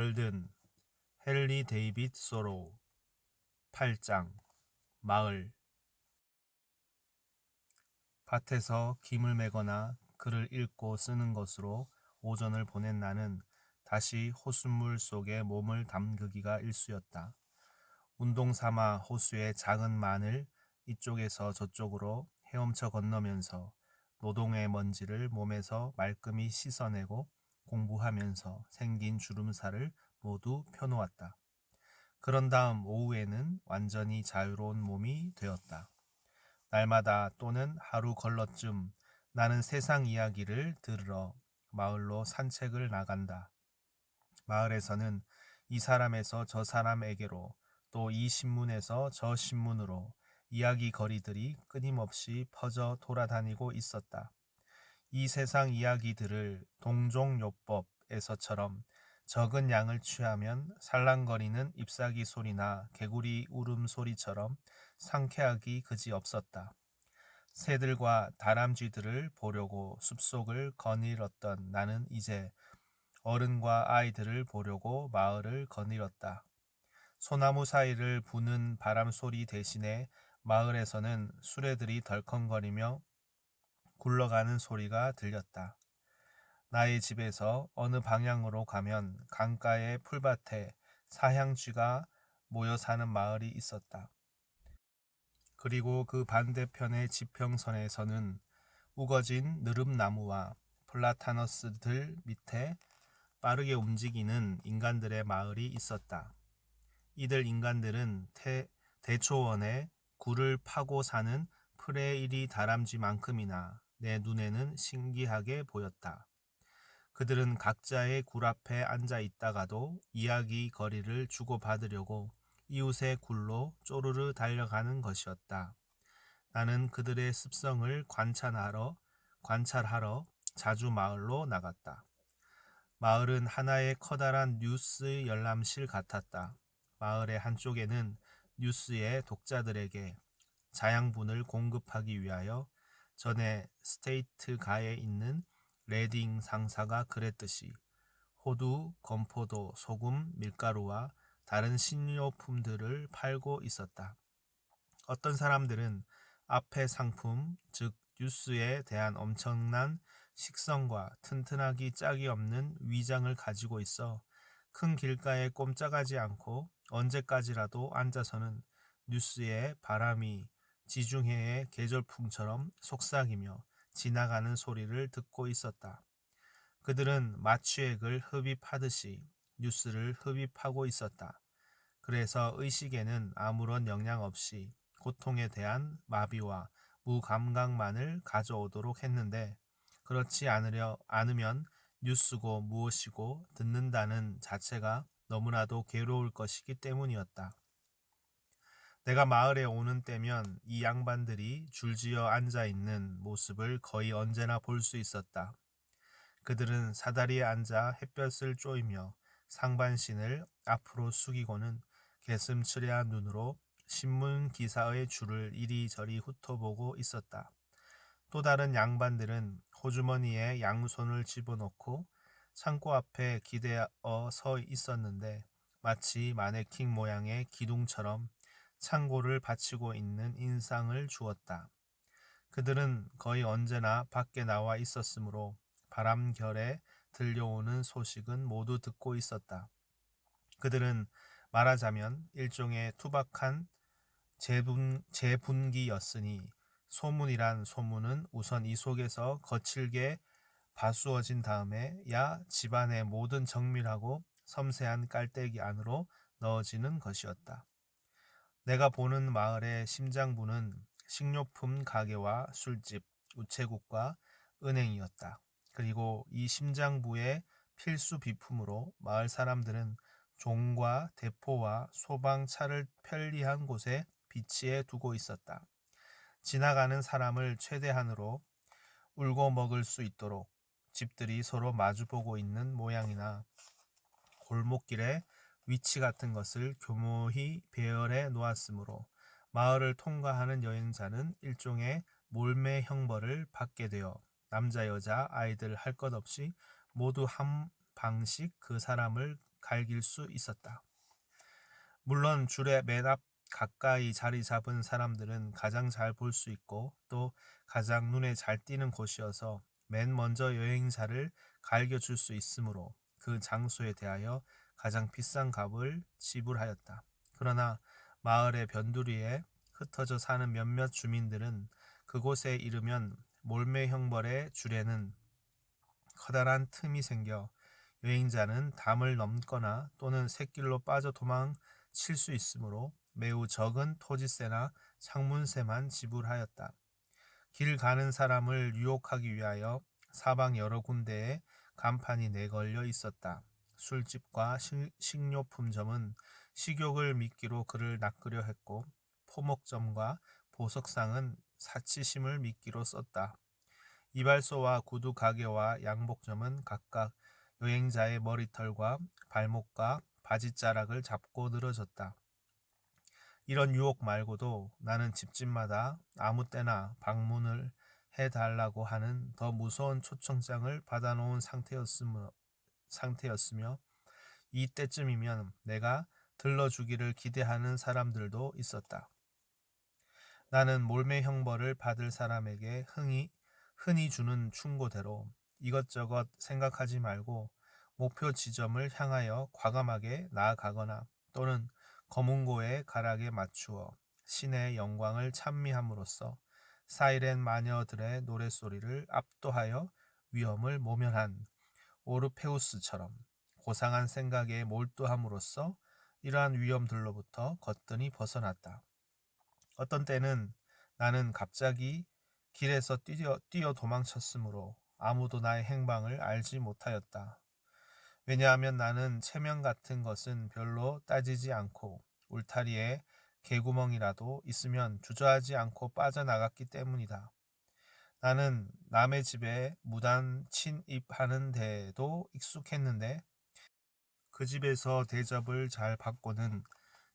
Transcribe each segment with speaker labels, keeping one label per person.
Speaker 1: 월든 헨리 데이빗 소로우 8장 마을 밭에서 김을 매거나 글을 읽고 쓰는 것으로 오전을 보낸 나는 다시 호수물 속에 몸을 담그기가 일쑤였다. 운동 삼아 호수의 작은 만을 이쪽에서 저쪽으로 헤엄쳐 건너면서 노동의 먼지를 몸에서 말끔히 씻어내고 공부하면서 생긴 주름살을 모두 펴놓았다. 그런 다음 오후에는 완전히 자유로운 몸이 되었다. 날마다 또는 하루 걸러쯤 나는 세상 이야기를 들으러 마을로 산책을 나간다. 마을에서는 이 사람에서 저 사람에게로 또 이 신문에서 저 신문으로 이야기 거리들이 끊임없이 퍼져 돌아다니고 있었다. 이 세상 이야기들을 동종요법에서처럼 적은 양을 취하면 살랑거리는 잎사귀 소리나 개구리 울음소리처럼 상쾌하기 그지 없었다. 새들과 다람쥐들을 보려고 숲속을 거닐었던 나는 이제 어른과 아이들을 보려고 마을을 거닐었다. 소나무 사이를 부는 바람 소리 대신에 마을에서는 수레들이 덜컹거리며 굴러가는 소리가 들렸다. 나의 집에서 어느 방향으로 가면 강가의 풀밭에 사향쥐가 모여 사는 마을이 있었다. 그리고 그 반대편의 지평선에서는 우거진 느릅나무와 플라타너스들 밑에 빠르게 움직이는 인간들의 마을이 있었다. 이들 인간들은 태, 대초원에 굴을 파고 사는 프레이리 다람쥐만큼이나 내 눈에는 신기하게 보였다. 그들은 각자의 굴 앞에 앉아 있다가도 이야기 거리를 주고받으려고 이웃의 굴로 쪼르르 달려가는 것이었다. 나는 그들의 습성을 관찰하러, 관찰하러 자주 마을로 나갔다. 마을은 하나의 커다란 뉴스 열람실 같았다. 마을의 한쪽에는 뉴스의 독자들에게 자양분을 공급하기 위하여 전에 스테이트 가에 있는 레딩 상사가 그랬듯이 호두, 건포도, 소금, 밀가루와 다른 식료품들을 팔고 있었다. 어떤 사람들은 앞의 상품, 즉 뉴스에 대한 엄청난 식성과 튼튼하기 짝이 없는 위장을 가지고 있어 큰 길가에 꼼짝하지 않고 언제까지라도 앉아서는 뉴스에 바람이 지중해의 계절풍처럼 속삭이며 지나가는 소리를 듣고 있었다. 그들은 마취액을 흡입하듯이 뉴스를 흡입하고 있었다. 그래서 의식에는 아무런 영향 없이 고통에 대한 마비와 무감각만을 가져오도록 했는데 그렇지 않으려 않으면 뉴스고 무엇이고 듣는다는 자체가 너무나도 괴로울 것이기 때문이었다. 내가 마을에 오는 때면 이 양반들이 줄지어 앉아 있는 모습을 거의 언제나 볼 수 있었다. 그들은 사다리에 앉아 햇볕을 쬐이며 상반신을 앞으로 숙이고는 개슴츠레한 눈으로 신문 기사의 줄을 이리저리 훑어보고 있었다. 또 다른 양반들은 호주머니에 양손을 집어넣고 창고 앞에 기대어 서 있었는데 마치 마네킹 모양의 기둥처럼 창고를 바치고 있는 인상을 주었다. 그들은 거의 언제나 밖에 나와 있었으므로 바람결에 들려오는 소식은 모두 듣고 있었다. 그들은 말하자면 일종의 투박한 재분, 재분기였으니 소문이란 소문은 우선 이 속에서 거칠게 바수어진 다음에 야 집안의 모든 정밀하고 섬세한 깔때기 안으로 넣어지는 것이었다. 내가 보는 마을의 심장부는 식료품 가게와 술집, 우체국과 은행이었다. 그리고 이 심장부의 필수 비품으로 마을 사람들은 종과 대포와 소방차를 편리한 곳에 비치해 두고 있었다. 지나가는 사람을 최대한으로 울고 먹을 수 있도록 집들이 서로 마주보고 있는 모양이나 골목길에 위치 같은 것을 교묘히 배열해 놓았으므로 마을을 통과하는 여행자는 일종의 몰매 형벌을 받게 되어 남자 여자 아이들 할 것 없이 모두 한 방씩 그 사람을 갈길 수 있었다. 물론 줄의 맨 앞 가까이 자리 잡은 사람들은 가장 잘 볼 수 있고 또 가장 눈에 잘 띄는 곳이어서 맨 먼저 여행자를 갈겨줄 수 있으므로 그 장소에 대하여 가장 비싼 값을 지불하였다. 그러나 마을의 변두리에 흩어져 사는 몇몇 주민들은 그곳에 이르면 몰매 형벌의 줄에는 커다란 틈이 생겨 여행자는 담을 넘거나 또는 샛길로 빠져 도망칠 수 있으므로 매우 적은 토지세나 창문세만 지불하였다. 길 가는 사람을 유혹하기 위하여 사방 여러 군데에 간판이 내걸려 있었다. 술집과 식료품점은 식욕을 미끼로 그를 낚으려 했고 포목점과 보석상은 사치심을 미끼로 썼다. 이발소와 구두 가게와 양복점은 각각 여행자의 머리털과 발목과 바지자락을 잡고 늘어졌다. 이런 유혹 말고도 나는 집집마다 아무 때나 방문을 해달라고 하는 더 무서운 초청장을 받아놓은 상태였으며, 상태였으며 이때쯤이면 내가 들러주기를 기대하는 사람들도 있었다. 나는 몰매 형벌을 받을 사람에게 흔히, 흔히 주는 충고대로 이것저것 생각하지 말고 목표 지점을 향하여 과감하게 나아가거나 또는 검은고의 가락에 맞추어 신의 영광을 찬미함으로써 사이렌 마녀들의 노랫소리를 압도하여 위험을 모면한 오르페우스처럼 고상한 생각에 몰두함으로써 이러한 위험들로부터 거뜬히 벗어났다. 어떤 때는 나는 갑자기 길에서 뛰어, 뛰어 도망쳤으므로 아무도 나의 행방을 알지 못하였다. 왜냐하면 나는 체면 같은 것은 별로 따지지 않고 울타리에 개구멍이라도 있으면 주저하지 않고 빠져나갔기 때문이다. 나는 남의 집에 무단 침입하는 데도 익숙했는데 그 집에서 대접을 잘 받고는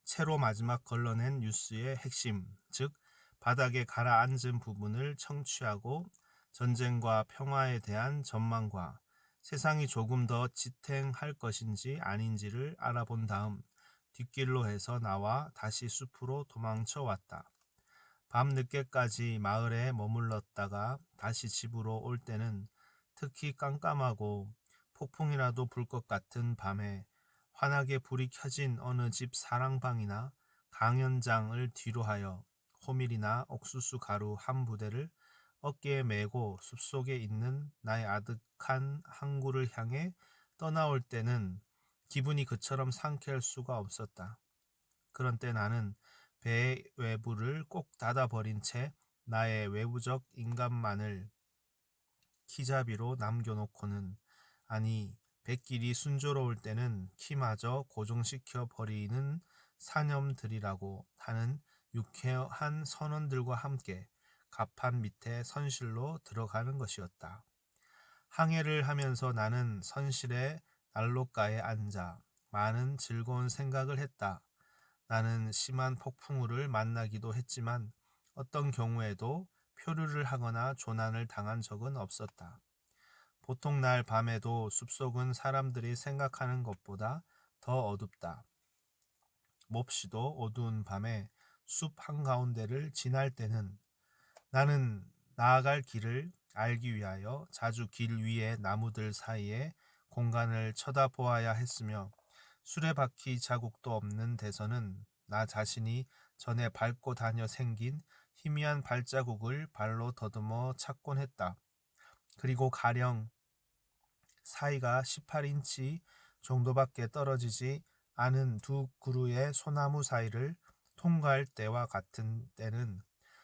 Speaker 1: 채로 마지막 걸러낸 뉴스의 핵심, 즉 바닥에 가라앉은 부분을 청취하고 전쟁과 평화에 대한 전망과 세상이 조금 더 지탱할 것인지 아닌지를 알아본 다음 뒷길로 해서 나와 다시 숲으로 도망쳐 왔다. 밤 늦게까지 마을에 머물렀다가 다시 집으로 올 때는 특히 깜깜하고 폭풍이라도 불 것 같은 밤에 환하게 불이 켜진 어느 집 사랑방이나 강연장을 뒤로 하여 호밀이나 옥수수 가루 한 부대를 어깨에 메고 숲속에 있는 나의 아득한 항구를 향해 떠나올 때는 기분이 그처럼 상쾌할 수가 없었다. 그런 때 나는 배의 외부를 꼭 닫아버린 채 나의 외부적 인간만을 키잡이로 남겨놓고는 아니 백길이 순조로울 때는 키마저 고정시켜 버리는 사념들이라고 하는 유쾌한 선원들과 함께 갑판 밑에 선실로 들어가는 것이었다. 항해를 하면서 나는 선실의 난로가에 앉아 많은 즐거운 생각을 했다. 나는 심한 폭풍우를 만나기도 했지만 어떤 경우에도 표류를 하거나 조난을 당한 적은 없었다. 보통 날 밤에도 숲속은 사람들이 생각하는 것보다 더 어둡다. 몹시도 어두운 밤에 숲 한가운데를 지날 때는 나는 나아갈 길을 알기 위하여 자주 길 위의 나무들 사이에 공간을 쳐다보아야 했으며 수레바퀴 자국도 없는 데서는 나 자신이 전에 밟고 다녀 생긴 희미한 발자국을 발로 더듬어 찾곤 했다. 그리고 가령 사이가 18인치 정도밖에 떨어지지 않은 두 그루의 소나무 사이를 통과할 때와 같은 때는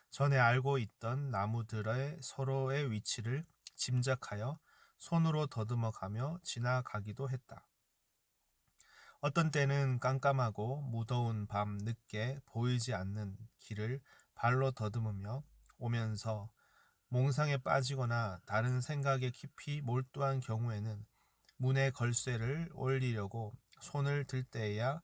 Speaker 1: 전에 알고 있던 나무들의 서로의 위치를 짐작하여 손으로 더듬어 가며 지나가기도 했다. 어떤 때는 깜깜하고 무더운 밤 늦게 보이지 않는 길을 발로 더듬으며 오면서 몽상에 빠지거나 다른 생각에 깊이 몰두한 경우에는 문에 걸쇠를 올리려고 손을 들 때에야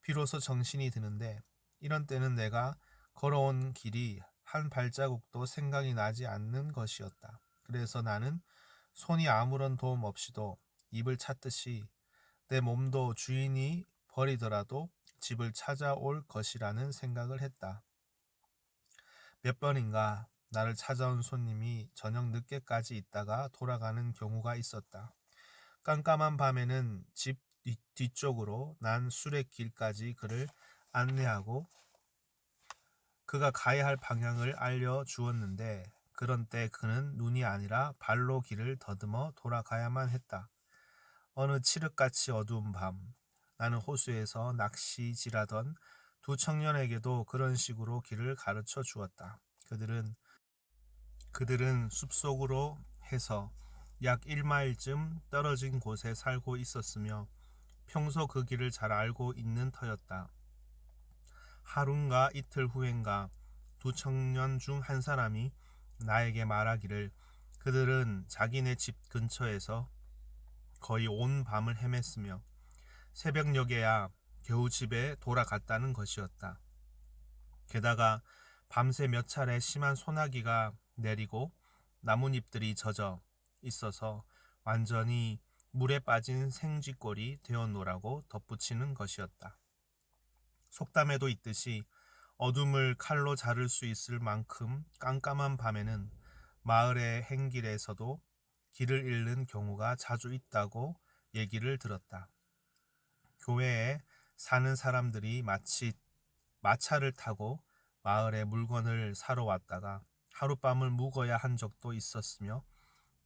Speaker 1: 비로소 정신이 드는데 이런 때는 내가 걸어온 길이 한 발자국도 생각이 나지 않는 것이었다. 그래서 나는 손이 아무런 도움 없이도 입을 찾듯이 내 몸도 주인이 버리더라도 집을 찾아올 것이라는 생각을 했다. 몇 번인가 나를 찾아온 손님이 저녁 늦게까지 있다가 돌아가는 경우가 있었다. 깜깜한 밤에는 집 뒤- 뒤쪽으로 난 수레길까지 그를 안내하고 그가 가야 할 방향을 알려 주었는데 그런 때 그는 눈이 아니라 발로 길을 더듬어 돌아가야만 했다. 어느 칠흑같이 어두운 밤 나는 호수에서 낚시질하던 두 청년에게도 그런 식으로 길을 가르쳐 주었다. 그들은 그들은 숲속으로 해서 약 1마일쯤 떨어진 곳에 살고 있었으며 평소 그 길을 잘 알고 있는 터였다. 하루인가 이틀 후엔가 두 청년 중 한 사람이 나에게 말하기를 그들은 자기네 집 근처에서 거의 온 밤을 헤맸으며 새벽녘에야 겨우 집에 돌아갔다는 것이었다. 게다가 밤새 몇 차례 심한 소나기가 내리고 나뭇잎들이 젖어 있어서 완전히 물에 빠진 생쥐꼴이 되었노라고 덧붙이는 것이었다. 속담에도 있듯이 어둠을 칼로 자를 수 있을 만큼 깜깜한 밤에는 마을의 행길에서도 길을 잃는 경우가 자주 있다고 얘기를 들었다. 교회에 사는 사람들이 마치 마차를 타고 마을에 물건을 사러 왔다가 하룻밤을 묵어야 한 적도 있었으며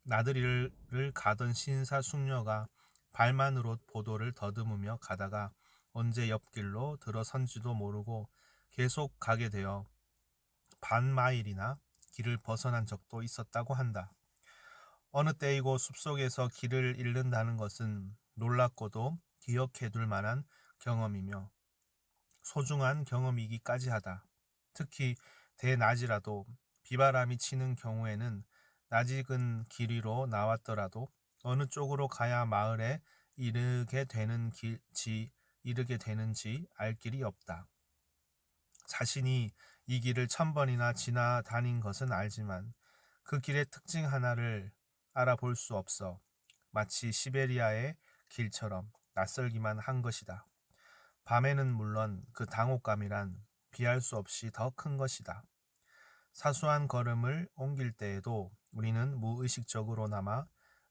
Speaker 1: 나들이를 가던 신사 숙녀가 발만으로 보도를 더듬으며 가다가 언제 옆길로 들어선지도 모르고 계속 가게 되어 반 마일이나 길을 벗어난 적도 있었다고 한다. 어느 때이고 숲속에서 길을 잃는다는 것은 놀랍고도 기억해둘 만한 경험이며 소중한 경험이기까지 하다. 특히 대낮이라도 비바람이 치는 경우에는 낯익은 길 위로 나왔더라도 어느 쪽으로 가야 마을에 이르게 되는 길지 이르게 되는지 알 길이 없다. 자신이 이 길을 천 번이나 지나 다닌 것은 알지만 그 길의 특징 하나를 알아볼 수 없어 마치 시베리아의 길처럼 낯설기만 한 것이다. 밤에는 물론 그 당혹감이란 비할 수 없이 더 큰 것이다. 사소한 걸음을 옮길 때에도 우리는 무의식적으로나마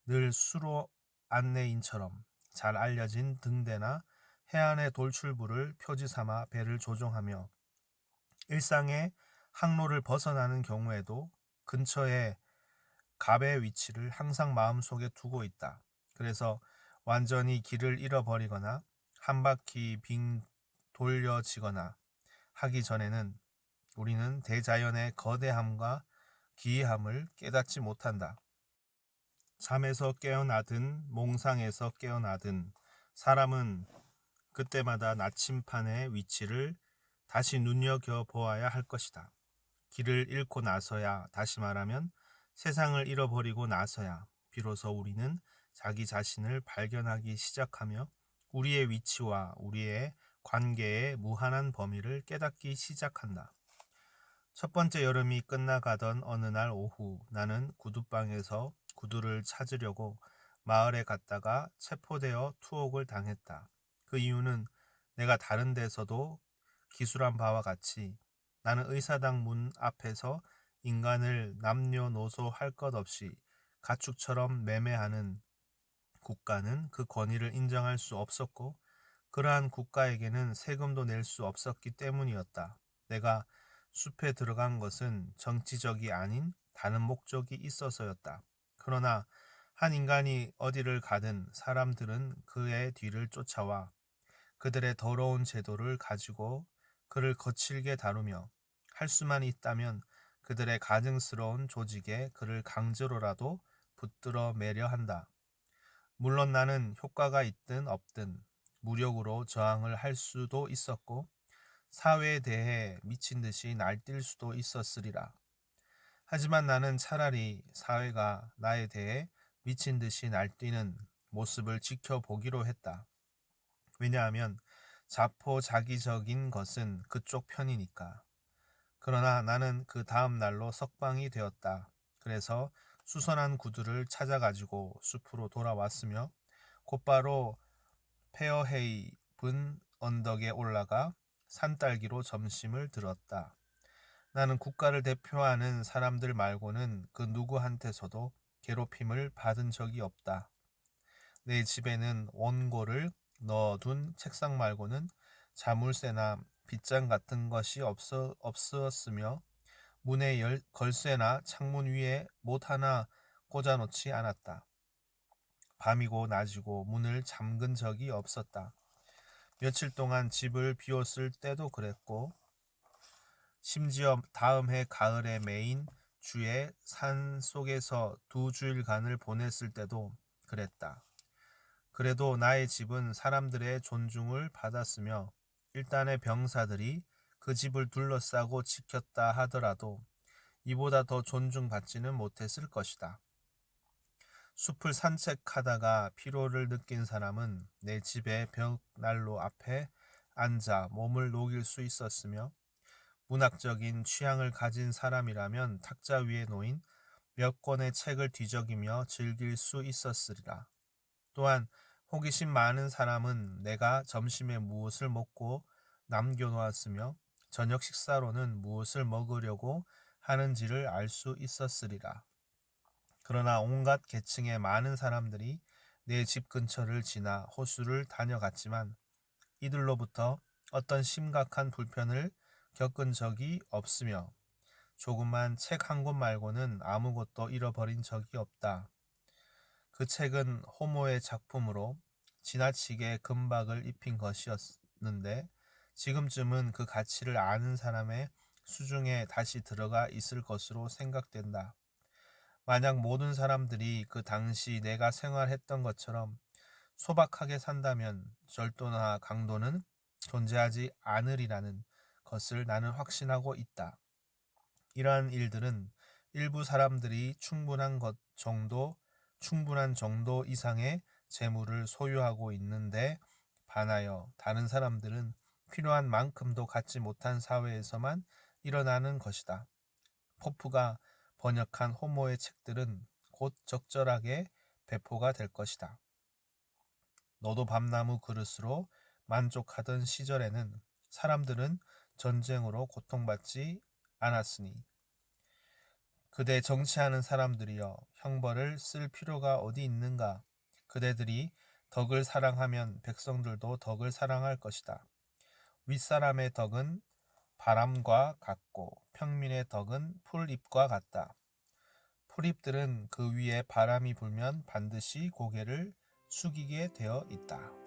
Speaker 1: 늘 수로 안내인처럼 잘 알려진 등대나 해안의 돌출부를 표지 삼아 배를 조종하며 일상의 항로를 벗어나는 경우에도 근처에 갑의 위치를 항상 마음속에 두고 있다. 그래서 완전히 길을 잃어버리거나 한 바퀴 빙 돌려지거나 하기 전에는 우리는 대자연의 거대함과 기이함을 깨닫지 못한다. 잠에서 깨어나든 몽상에서 깨어나든 사람은 그때마다 나침판의 위치를 다시 눈여겨보아야 할 것이다. 길을 잃고 나서야, 다시 말하면 세상을 잃어버리고 나서야 비로소 우리는 자기 자신을 발견하기 시작하며 우리의 위치와 우리의 관계의 무한한 범위를 깨닫기 시작한다. 첫 번째 여름이 끝나가던 어느 날 오후 나는 구두방에서 구두를 찾으려고 마을에 갔다가 체포되어 투옥을 당했다. 그 이유는 내가 다른 데서도 기술한 바와 같이 나는 의사당 문 앞에서 인간을 남녀노소 할 것 없이 가축처럼 매매하는 국가는 그 권위를 인정할 수 없었고 그러한 국가에게는 세금도 낼 수 없었기 때문이었다. 내가 숲에 들어간 것은 정치적이 아닌 다른 목적이 있어서였다. 그러나 한 인간이 어디를 가든 사람들은 그의 뒤를 쫓아와 그들의 더러운 제도를 가지고 그를 거칠게 다루며 할 수만 있다면 그들의 가증스러운 조직에 그를 강제로라도 붙들어 매려 한다. 물론 나는 효과가 있든 없든 무력으로 저항을 할 수도 있었고 사회에 대해 미친 듯이 날뛸 수도 있었으리라. 하지만 나는 차라리 사회가 나에 대해 미친 듯이 날뛰는 모습을 지켜보기로 했다. 왜냐하면 자포자기적인 것은 그쪽 편이니까. 그러나 나는 그 다음 날로 석방이 되었다. 그래서 수선한 구두를 찾아가지고 숲으로 돌아왔으며 곧바로 페어헤이븐 언덕에 올라가 산딸기로 점심을 들었다. 나는 국가를 대표하는 사람들 말고는 그 누구한테서도 괴롭힘을 받은 적이 없다. 내 집에는 원고를 넣어둔 책상 말고는 자물쇠나 빗장 같은 것이 없어, 없었으며 문의 열, 걸쇠나 창문 위에 못 하나 꽂아놓지 않았다. 밤이고 낮이고 문을 잠근 적이 없었다. 며칠 동안 집을 비웠을 때도 그랬고 심지어 다음 해 가을에 메인 주에 산 속에서 두 주일간을 보냈을 때도 그랬다. 그래도 나의 집은 사람들의 존중을 받았으며 일단의 병사들이 그 집을 둘러싸고 지켰다 하더라도 이보다 더 존중받지는 못했을 것이다. 숲을 산책하다가 피로를 느낀 사람은 내 집의 벽난로 앞에 앉아 몸을 녹일 수 있었으며 문학적인 취향을 가진 사람이라면 탁자 위에 놓인 몇 권의 책을 뒤적이며 즐길 수 있었으리라. 또한 호기심 많은 사람은 내가 점심에 무엇을 먹고 남겨놓았으며 저녁 식사로는 무엇을 먹으려고 하는지를 알 수 있었으리라. 그러나 온갖 계층의 많은 사람들이 내 집 근처를 지나 호수를 다녀갔지만 이들로부터 어떤 심각한 불편을 겪은 적이 없으며 조그만 책 한 권 말고는 아무것도 잃어버린 적이 없다. 그 책은 호모의 작품으로 지나치게 금박을 입힌 것이었는데 지금쯤은 그 가치를 아는 사람의 수중에 다시 들어가 있을 것으로 생각된다. 만약 모든 사람들이 그 당시 내가 생활했던 것처럼 소박하게 산다면 절도나 강도는 존재하지 않으리라는 것을 나는 확신하고 있다. 이러한 일들은 일부 사람들이 충분한 것 정도, 충분한 정도 이상의 재물을 소유하고 있는데 반하여 다른 사람들은 필요한 만큼도 갖지 못한 사회에서만 일어나는 것이다. 포프가 번역한 호모의 책들은 곧 적절하게 배포가 될 것이다. 너도 밤나무 그릇으로 만족하던 시절에는 사람들은 전쟁으로 고통받지 않았으니 그대 정치하는 사람들이여 형벌을 쓸 필요가 어디 있는가 그대들이 덕을 사랑하면 백성들도 덕을 사랑할 것이다. 윗사람의 덕은 바람과 같고 평민의 덕은 풀잎과 같다. 풀잎들은 그 위에 바람이 불면 반드시 고개를 숙이게 되어 있다.